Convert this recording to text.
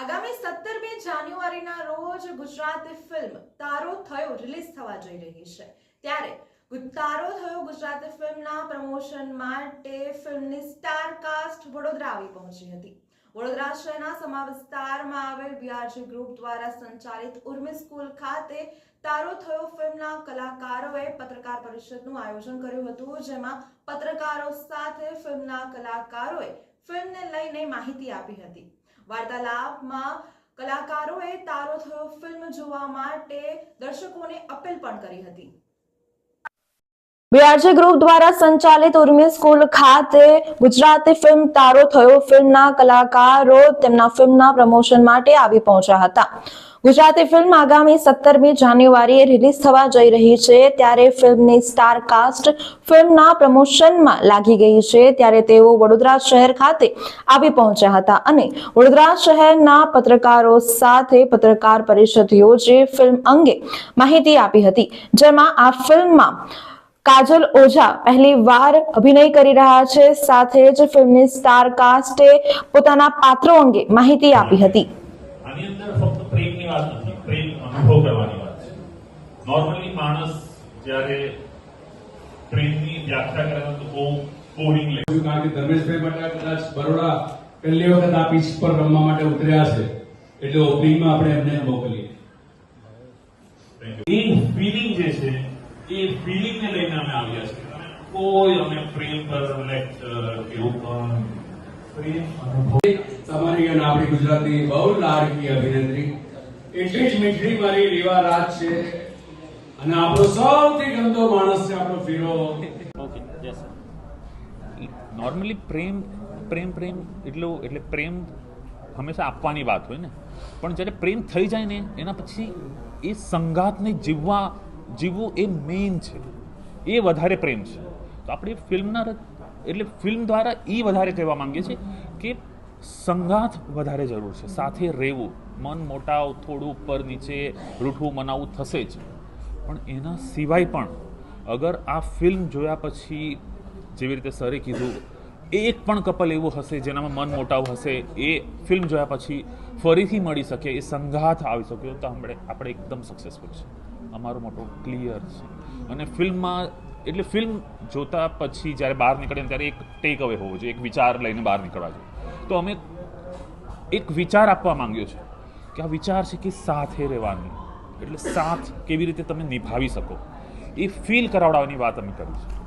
આગામી સત્તરમી જાન્યુઆરીના રોજ ગુજરાતી ફિલ્મ તારો થયો રિલીઝ થવા જઈ રહી છે. ત્યારે તારો થયો ગુજરાતી ફિલ્મના પ્રમોશન માટે ફિલ્મની સ્ટાર કાસ્ટ વડોદરા આવી પહોંચી હતી. વડોદરા શહેરના સમા વિસ્તારમાં આવેલ બીઆરજી ગ્રુપ દ્વારા સંચાલિત ઉર્મી સ્કૂલ ખાતે તારો થયો ફિલ્મના કલાકારોએ પત્રકાર પરિષદનું આયોજન કર્યું હતું, જેમાં પત્રકારો સાથે ફિલ્મના કલાકારોએ ફિલ્મને લઈને માહિતી આપી હતી. વાર્તાલાપમાં કલાકારોએ તારો થયો ફિલ્મ જોવા માટે દર્શકોને અપીલ પણ કરી હતી. બીઆરજી ગ્રુપ દ્વારા સંચાલિત ઉર્મી સ્કૂલ ખાતે ગુજરાતી ફિલ્મ તારો થયો ફિલ્મના કલાકારો તેમના ફિલ્મના પ્રમોશન માટે આવી પહોંચ્યા હતા. ગુજરાતી ફિલ્મ આગામી સત્તરમી જાન્યુઆરીએ રિલીઝ થવા જઈ રહી છે. ત્યારે ફિલ્મની સ્ટાર કાસ્ટ ફિલ્મના પ્રમોશનમાં લાગી ગઈ છે. ત્યારે તેઓ વડોદરા શહેર ખાતે આવી પહોંચ્યા હતા અને વડોદરા શહેરના પત્રકારો સાથે પત્રકાર પરિષદ યોજી ફિલ્મ અંગે માહિતી આપી હતી. જેમાં આ ફિલ્મમાં કાજલ ઓઝા પહેલી વાર અભિનય કરી રહ્યા છે. સાથે જ ફિલ્મની સ્ટાર કાસ્ટે પોતાના પાત્રો અંગે માહિતી આપી હતી. આની અંદર ફક્ત પ્રેમની વાત નથી પ્રેમ અનુભવ કરવાની વાત છે. નોર્મલી માણસ જ્યારે પ્રેમની વ્યાખ્યા કરે તો બહુ બોરિંગ લે. કારણ કે ધર્મેશભાઈ પટેલ કદાચ બરોડા પહેલી વખત આ પીચ પર રમવા માટે ઉતર્યા છે. એટલે ઓપનિંગમાં આપણે એમને મોકલીએ. એ ફિલિંગ જે છે એ ફિલિંગને લઈને અમે આવ્યા છીએ. કોઈ અમે પ્રેમ પર લેક્ચર એવું તમારી અને આપણી ગુજરાતની બહુ લાડકી અભિનેત્રી એટલી જ મીઠડી મારી રીવા રાત છે. અને આપણો સૌથી ગંદો માણસ છે, આપણો ફીરો નોર્મલી પ્રેમ પ્રેમ પ્રેમ, એટલું એટલે પ્રેમ હંમેશા આપવાની વાત હોય ને. પણ જ્યારે પ્રેમ થઈ જાય ને, એના પછી એ સંઘાતને જીવવા, જીવવું એ મેઇન છે. એ વધારે પ્રેમ છે. તો આપણે ફિલ્મના એટલે ફિલ્મ દ્વારા એ વધારે કહેવા માંગીએ છીએ કે સંગાથ વધારે જરૂર છે. સાથે રહેવું. મન મોટાવ, થોડું ઉપર નીચે, રૂઠવું, મનાવવું થશે જ. પણ એના સિવાય પણ અગર આ ફિલ્મ જોયા પછી જેવી રીતે સરે કીધું, એક પણ કપલ એવું હશે જેનામાં મન મોટાવ હશે, એ ફિલ્મ જોયા પછી ફરીથી મળી શકે, એ સંઘાત આવી શકે, તો આપણે આપણે એકદમ સક્સેસફુલ છે અમારો મોટો ક્લિયર છે. અને ફિલ્મમાં એટલે ફિલ્મ જોતા પછી જ્યારે બહાર નીકળે ત્યારે એક ટેક અવે હોવો જોઈએ, એક વિચાર લઈને બહાર નીકળવા જોઈએ. તો અમે એક વિચાર આપવા માંગ્યો છે કે આ વિચાર છે કે સાથે રહેવાની. એટલે સાથ કેવી રીતે તમે નિભાવી શકો? એ ફીલ કરાવડાવવાની વાત અમે કરી છે.